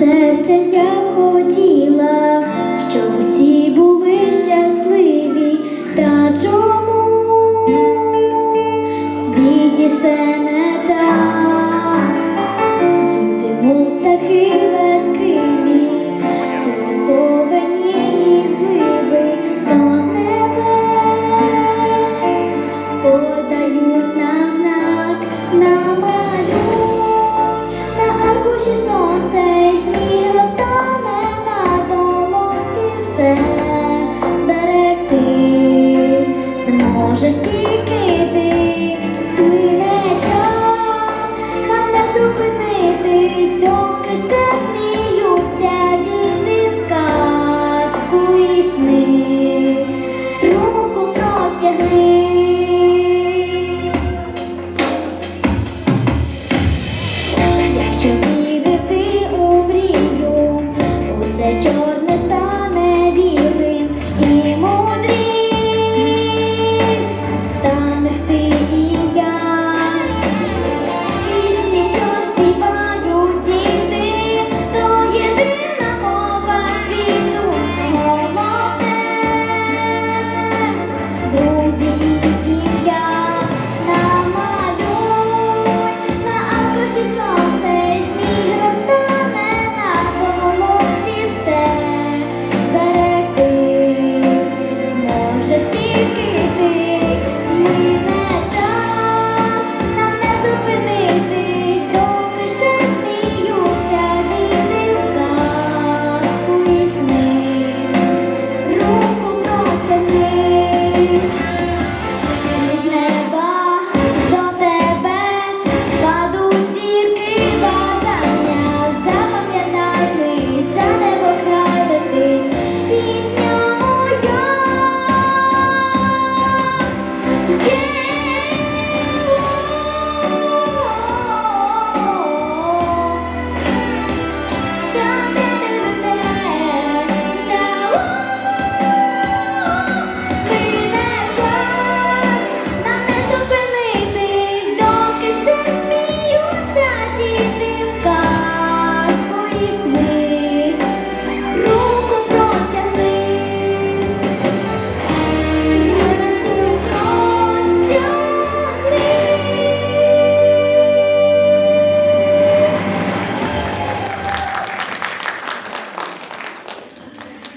Серце я хотіла, щоб усі були щасливі, та чому? В світі все не так, люди, мов птахи безкрилі, всюди повинні зливи, то з небес. Подають нам знак на малю, на аркуші сонце. Yeah.